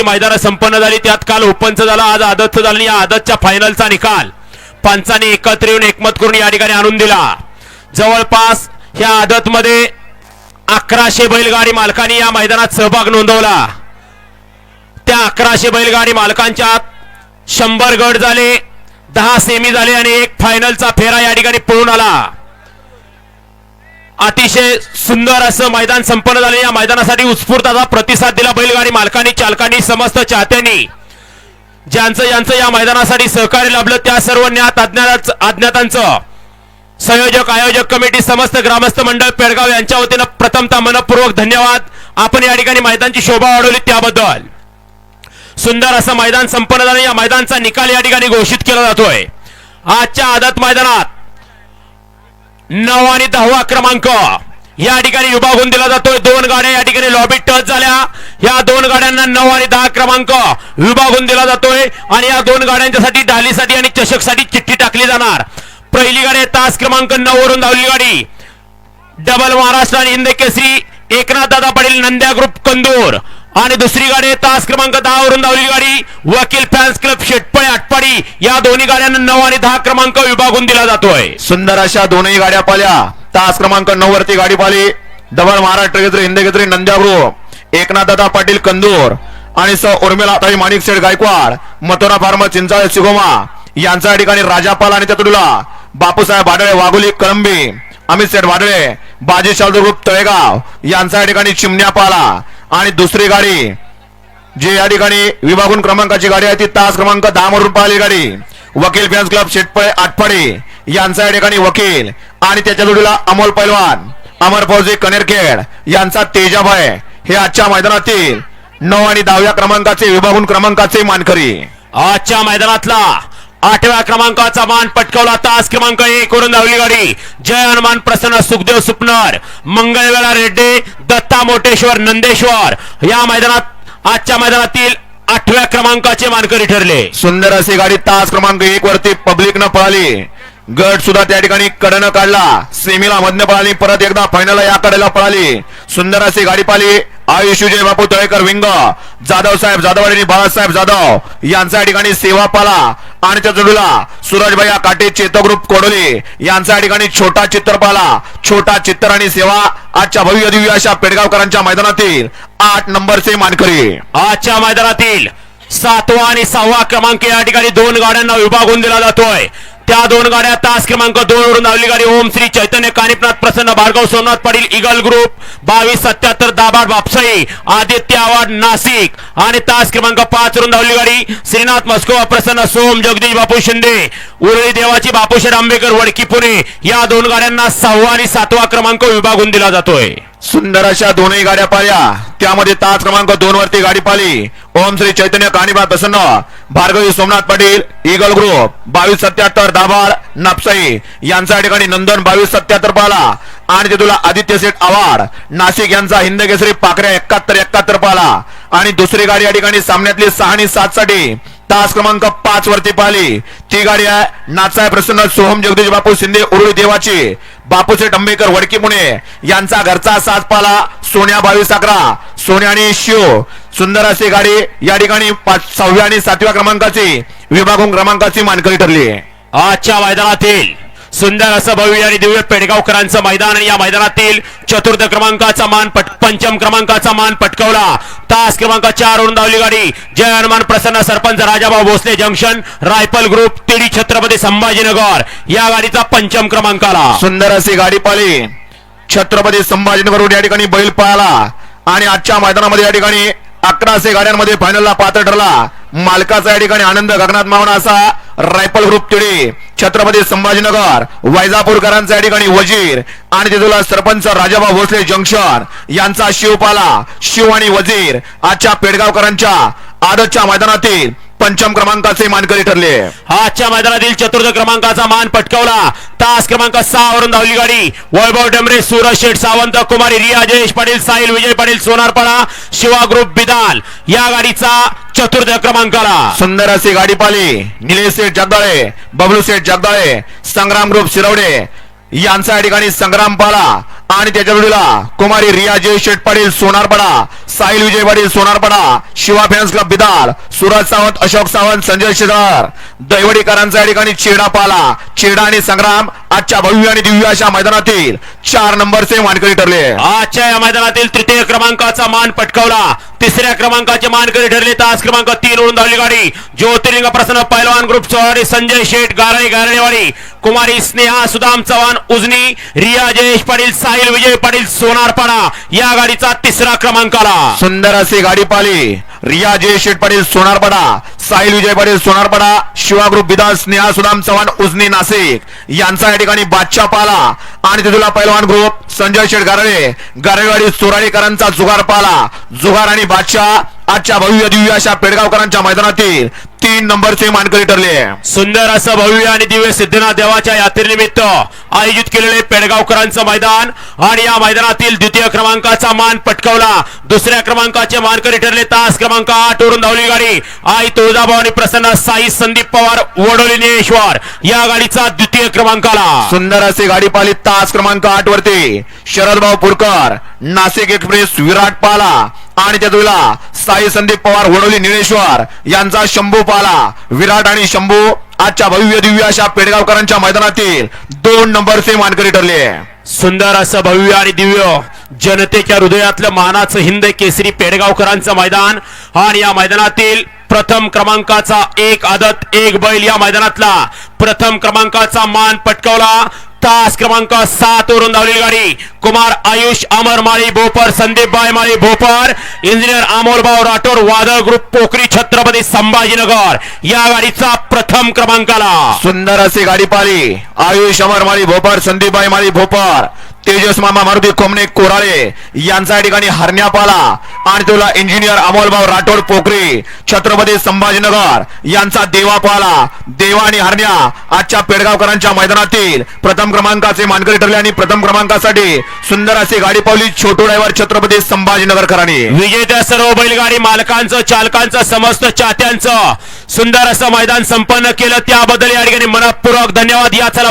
अशी मैदानं संपन्न झाली त्यात काल ओपनचं झालं आज आदतचं झालं आणि या आदतच्या फायनलचा निकाल. पंचाने एकत्र येऊन एकमत करून या ठिकाणी आणून दिला. जवळपास ह्या आदतमध्ये अकराशे बैलगाडी मालकांनी या मैदानात सहभाग नोंदवला. त्या अकराशे बैलगाडी मालकांच्या शंभर गट झाले दहा सेमी झाले आणि एक फायनलचा फेरा या ठिकाणी पळून आला. अतिशय सुंदर असं मैदान संपन्न झाले. या मैदानासाठी उत्स्फूर्त असा प्रतिसाद दिला बैलगाडी मालकांनी चालकांनी समस्त चाहत्यांनी. ज्यांचं ज्यांचं या मैदानासाठी सहकार्य लाभलं त्या सर्व ज्ञात अज्ञात अज्ञातांचं. संयोजक आयोजक कमिटी समस्त ग्रामस्थ मंडळ पेडगाव यांच्या वतीनं प्रथमतः मनपूर्वक धन्यवाद. आपण या ठिकाणी मैदानची शोभा वाढवली त्याबद्दल. सुंदर असं मैदान संपन्न झालं. या मैदानचा निकाल या ठिकाणी घोषित केला जातोय. आजच्या आदत मैदानात नऊ आणि दहावा क्रमांक. या ठिकाणी विभागून दिला जातोय. दोन गाड्या या ठिकाणी लॉबी टच झाल्या. या दोन गाड्यांना नऊ आणि दहा क्रमांक विभागून दिला जातोय. आणि या दोन गाड्यांच्यासाठी ढालीसाठी आणि चषकसाठी चिठ्ठी टाकली जाणार. पहिली गाडी तास क्रमांक नऊ वरून धावली गाडी. डबल महाराष्ट्र आणि हिंद केसरी. एकनाथ दादा पाटील नंद्या ग्रुप कंदूर. आणि दुसरी गाडी तास क्रमांक दहावरून धावली गाडी. वकील फॅन्स क्लब शेटपळे आटपाडी. या दोन्ही गाड्यांना नऊ आणि दहा क्रमांक विभागून दिला जातोय. सुंदर अशा दोनही गाड्या पाल्या. तास क्रमांक नऊ वरती गाडी पाली. दबळ महाराष्ट्र गेत्री हिंद गेत्री नंद्यागृह एकनाथदा पाटील कंदूर. आणि स उर्मिला ताई माणिक शेठ गायकवाड. मथुरा फार्म चिंचाळे शिगोमा. यांचा या ठिकाणी राजापाल आणि चतुडुला. बापूसाहेब वाडळे वाघोली कळंबी. अमित शेठ वाडळे. बाजी शालदूर तळेगाव. यांचा या ठिकाणी चिमण्या पाला आणि दुसरी गाडी जी या ठिकाणी विभागून क्रमांकाची गाडी आहे ती तास क्रमांक दहा वरून पाहिली गाडी. वकील फॅन्स क्लब शेटपळे आटपाडे यांचा या ठिकाणी वकील आणि त्याच्या जोडीला अमोल पैलवान अमर फौजी कनेरखेड यांचा तेजाभय. हे आजच्या मैदानातील नऊ आणि दहाव्या क्रमांकाचे विभागून क्रमांकाचे मानकरी. आजच्या मैदानातला आठव्या क्रमांकाचा मान पटकावला. तास क्रमांक एक वरून धावली गाडी. जय हनुमान प्रसन्न सुखदेव सुपनर. मंगळवेळा रेड्डे दत्ता मोटेश्वर नंदेश्वर. या मैदानात आजच्या मैदानातील आठव्या क्रमांकाचे मानकरी ठरले. सुंदर अशी गाडी तास क्रमांक एक वरती पब्लिक न पळाली. गट सुद्धा त्या ठिकाणी कडनं काढला. सेमीला मधनं पळाली परत एकदा फायनल या कडेला पळाली. सुंदर अशी गाडी पाली आयुष विजय बापू तळेकर विंग. जाधव साहेब जाधव आणि बाळासाहेब जाधव यांचा या ठिकाणी सेवा पाला. आणि त्या जोडीला सूरजभाई काटे चेतक ग्रुप कोडोली यांचा या ठिकाणी छोटा चित्रपाला छोटा चित्तर आणि सेवा आजच्या भव्य दिव्य अशा पेडगावकरांच्या मैदानातील आठ नंबरचे मानकरी. आजच्या मैदानातील सातवा आणि सहावा क्रमांक या ठिकाणी दोन गाड्यांना विभागून दिला जातोय. त्या दोन गाड्या तास क्रमांक दोन वरून धावली गाडी. ओम श्री चैतन्य कानिपनाथ प्रसन्न भार्गव सोमनाथ पाटील इगल ग्रुप बावीस सत्याहत्तर दाभाड बापसाई आदित्य आवाड नाशिक. आणि तास क्रमांक पाच वरून धावली गाडी. श्रीनाथ मस्कोवा प्रसन्न सोम जगदीश बापू शिंदे उरळी देवाची बापूशेर आंबेकर वडकी पुणे. या दोन गाड्यांना सहावा आणि सातवा क्रमांक विभागून दिला जातोय. सुंदर अशा दोनही गाड्या पाल्या त्यामध्ये तास क्रमांक दोन वरती गाडी पाली ओम श्री चैतन्य कानिबा प्रसन्न. भार्गवी सोमनाथ पाटील इगल ग्रुप बावीस सत्याहत्तर दाभाड नापसाई. यांचा या ठिकाणी नंदन बावीस सत्याहत्तर पाला. आणि ते तुला आदित्य सेठ आवाड नाशिक यांचा हिंद केसरी पाकऱ्या एकाहत्तर एकाहत्तर पाला. आणि दुसरी गाडी या ठिकाणी सामन्यातली सहा आणि सात साठी तास क्रमांक पाच वरती पाहिली. ती गाडी आहे नाचाय प्रसन्न सोहम जगदीश बापू शिंदे उरुळी देवाची. बापूशेठ अंबेकर वडकी पुणे. यांचा घरचा सात पाला सोन्या बावीस अकरा. सोन्या आणि शिव. सुंदर अशी गाडी या ठिकाणी पाच सहाव्या आणि सातव्या क्रमांकाची विभागून क्रमांकाची मानकरी ठरली आहे. आजच्या मैदानातील सुंदर असं भव्य आणि दिव्य पेडगावकरांचं मैदान आणि या मैदानातील चतुर्थ क्रमांकाचा मान पट पंचम क्रमांकाचा मान पटकावला. तास क्रमांक चार वरून धावली गाडी. जय हनुमान प्रसन्न sarpanch Rajabhau Bhosale junction rifle group Tidi Chhatrapati Sambhajinagar. या गाडीचा पंचम क्रमांकाला. सुंदर अशी गाडी पाली छत्रपती संभाजीनगर या ठिकाणी बैल पळाला. आणि आजच्या मैदानामध्ये या ठिकाणी अकराशे गाड्यांमध्ये फायनलला पात्र ठरला. मालकाचा या ठिकाणी आनंद गगनात मावणा असा रायफल ग्रुप तिडे छत्रपती संभाजीनगर वैजापूरकरांचा या ठिकाणी वजीर आणि तिथला सरपंच राजाबा भोसले जंक्शन यांचा शिवपाला शिव आणि वजीर आजच्या पेडगावकरांच्या आदतच्या मैदानातील पंचम क्रमांकाचे मानकरी ठरले. आजच्या मैदानातील चतुर्थ क्रमांकाचा मान पटकावला. तास क्रमांक सहा वरून धावली गाडी. वैभव डमरे सूरज शेठ सावंत कुमारी रिया जयेश पाटील साहिल विजय पाटील सोनारपाडा शिवा ग्रुप बिदाल या गाडीचा चतुर्थ क्रमांकाला. सुंदर अशी गाडी पाली. निलेश शेठ जगदाळे बबलू शेठ जगदाळे संग्राम ग्रुप शिरवडे. यांचा या ठिकाणी संग्राम पाला. आणि त्याच्या जोडीला कुमारी रिया जय शेठ पाटील सोनारपडा साहिल विजय पाटील सोनारपडा शिवा फॅन्स क्लब बिदार सुरज सावंत अशोक सावंत संजय शेजार दैवडीकरांचा या ठिकाणी चेडा पाला चेडा आणि संग्राम आजच्या भव्य आणि दिव्य अशा मैदानातील चार नंबरचे मानकरी ठरले. आजच्या या मैदानातील तृतीय क्रमांकाचा मान पटकावला. तिसऱ्या क्रमांकाचे मानकरी ठरले. तास क्रमांक तीन वरून धावली गाडी. ज्योतिर्लिंग प्रसन्न पैलवान ग्रुप चौहारी संजय शेठ गारळे गारणेवाडी कुमारी स्नेहा सुदाम चव्हाण उजनी रिया जयेश पाटील पाटील विजय पाटील सोनारपाडा या गाडीचा तिसरा क्रमांक आला. सुंदर अशी गाडी पाली रिया जय शेट पाटील सोनारपडा साहिल विजय पाटील सोनारपडा शिवा ग्रुप बिदाल स्नेहा सुदाम चव्हाण उजनी नाशिक. यांचा या ठिकाणी बादशाह पाला. आणि तिथला पैलवान ग्रुप संजय शेठ गारळे. गारळेवाडी चोराडीकरांचा जुगार पाला. जुगार आणि बादशाह आजच्या भव्य दिव्य अशा पेडगावकरांच्या मैदानातील तीन नंबरचे मानकरी ठरले. सुंदर असं भव्य आणि दिव्य सिद्धनाथ देवाच्या यात्रेनिमित्त आयोजित केलेले पेडगावकरांचं मैदान आणि या मैदानातील द्वितीय क्रमांकाचा मान पटकावला. दुसऱ्या क्रमांकाचे मानकरी ठरले तास क्रमांक आठ वरून धावली गाडी. आई तुळजाभाऊ आणि प्रसन्न साई संदीप पवार वडोली निळेश्वर या गाडीचा द्वितीय क्रमांक आला. सुंदर असे गाडी पाली तास क्रमांक आठ वरती शरदभाऊ पुरकर नाशिक एक्सप्रेस विराट पाला आणि त्या दुला साई संदीप पवार वडोली निळेश्वर यांचा शंभू पाला. विराट आणि शंभू आजच्या भव्य दिव्य अशा पेडगावकरांच्या मैदानातील दोन नंबरचे मानकरी ठरले. सुंदर असं भव्य आणि दिव्य जनतेच्या हृदयातलं मानाचं हिंद केसरी पेडगावकरांचं मैदान. आणि या मैदानातील प्रथम क्रमांकाचा एक आदत एक बैल या मैदानातला प्रथम क्रमांकाचा मान पटकावला. तास क्रमांक सात वरून धावलेली गाडी. कुमार आयुष अमर माळी भोपर संदीप बाय माळी भोपर. इंजिनियर अमोलभाऊ राठोड वादळ ग्रुप पोखरी छत्रपती संभाजीनगर. या गाडीचा प्रथम क्रमांक आला सुंदर अशी गाडी पाली आयुष अमर माळी भोपर संदीपबाई माळी भोपर. तेजस मामा मारुती कोमणे कोराळे यांचा या ठिकाणी हरण्यापाला आणि तुला इंजिनियर अमोलभाऊ राठोड पोखरे छत्रपती संभाजीनगर यांचा देवापाला देवा आणि हरण्या आजच्या पेडगावकरांच्या मैदानातील प्रथम क्रमांकाचे मानकरी ठरले आणि प्रथम क्रमांकासाठी सुंदर अशी गाडी पावली. छोटू ड्रायव्हर छत्रपती संभाजीनगरकरांनी. विजेत्या सर्व बैलगाडी मालकांचं चालकांचं समस्त चाहत्यांचं सुंदर असं मैदान संपन्न केलं. त्याबद्दल या ठिकाणी मनपूर्वक धन्यवाद. या चला